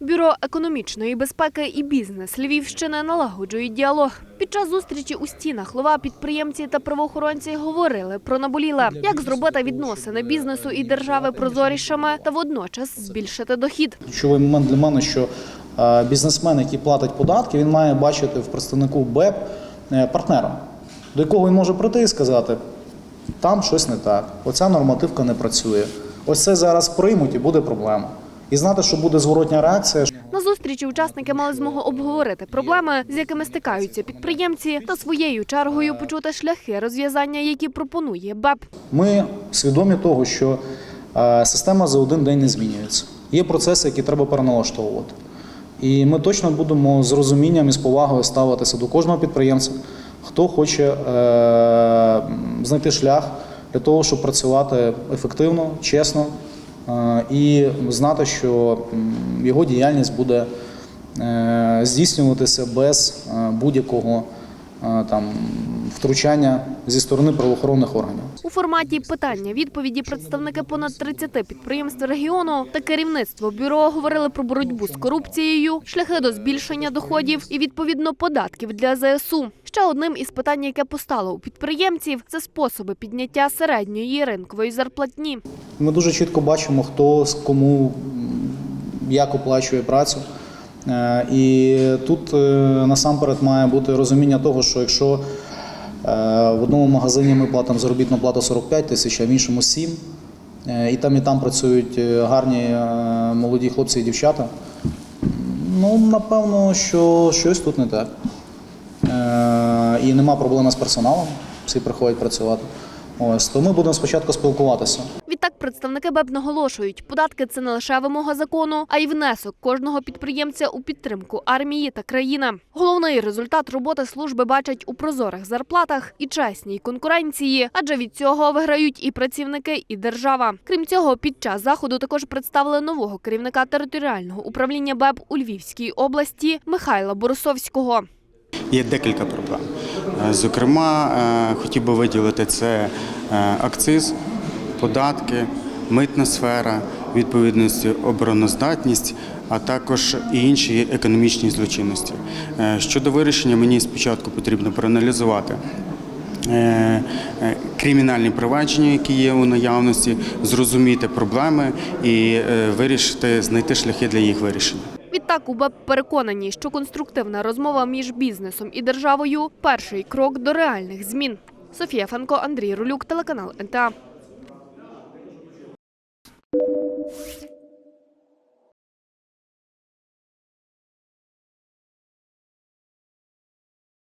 Бюро економічної безпеки і бізнес Львівщини налагоджують діалог. Під час зустрічі у стінах лова підприємці та правоохоронці говорили про наболіле, як зробити відносини бізнесу і держави прозорішими та водночас збільшити дохід. Ключовий момент для мене, що е, бізнесмен, який платить податки, він має бачити в представнику БЕП е, партнера, до якого він може прийти і сказати, там щось не так, оця нормативка не працює. Ось це зараз приймуть і буде проблема. І знати, що буде зворотня реакція. На зустрічі учасники мали змогу обговорити проблеми, з якими стикаються підприємці, та своєю чергою почути шляхи розв'язання, які пропонує БЕП. Ми свідомі того, що е, система за один день не змінюється. Є процеси, які треба переналаштовувати. І ми точно будемо з розумінням і з повагою ставитися до кожного підприємця, хто хоче е, знайти шлях для того, щоб працювати ефективно, чесно і знати, що його діяльність буде е, здійснюватися без е, будь-якого е, там втручання зі сторони правоохоронних органів. У форматі питання-відповіді представники понад 30 підприємств регіону та керівництво бюро говорили про боротьбу з корупцією, шляхи до збільшення доходів і відповідно податків для ЗСУ. Ще одним із питань, яке постало у підприємців, це способи підняття середньої ринкової зарплатні. Ми дуже чітко бачимо, хто з кому як оплачує працю. Е, І тут е, насамперед має бути розуміння того, що якщо в одному магазині ми платимо заробітну плату 45 тисяч, а в іншому 7, е, і там і там працюють е, гарні е, молоді хлопці і дівчата, ну напевно, що щось тут не так. Е, І нема проблеми з персоналом, всі приходять працювати. Ось, то ми будемо спочатку спілкуватися. Представники БЕП наголошують, податки це не лише вимога закону, а й внесок кожного підприємця у підтримку армії та країни. Головний результат роботи служби бачать у прозорих зарплатах і чесній конкуренції, адже від цього виграють і працівники, і держава. Крім цього, під час заходу також представили нового керівника територіального управління БЕП у Львівській області Михайла Борисовського. Є декілька проблем. Е, Зокрема, е, хотів би виділити це е, акциз, податки, митна сфера, відповідності обороноздатність, а також і інші економічні злочинності. Е, Щодо вирішення, мені спочатку потрібно проаналізувати. е, е, Кримінальні провадження, які є у наявності, зрозуміти проблеми і вирішити, знайти шляхи для їх вирішення. Відтак у БЕП переконані, що конструктивна розмова між бізнесом і державою перший крок до реальних змін. Софія Фанко, Андрій Рулюк, телеканал НТА. Thank you.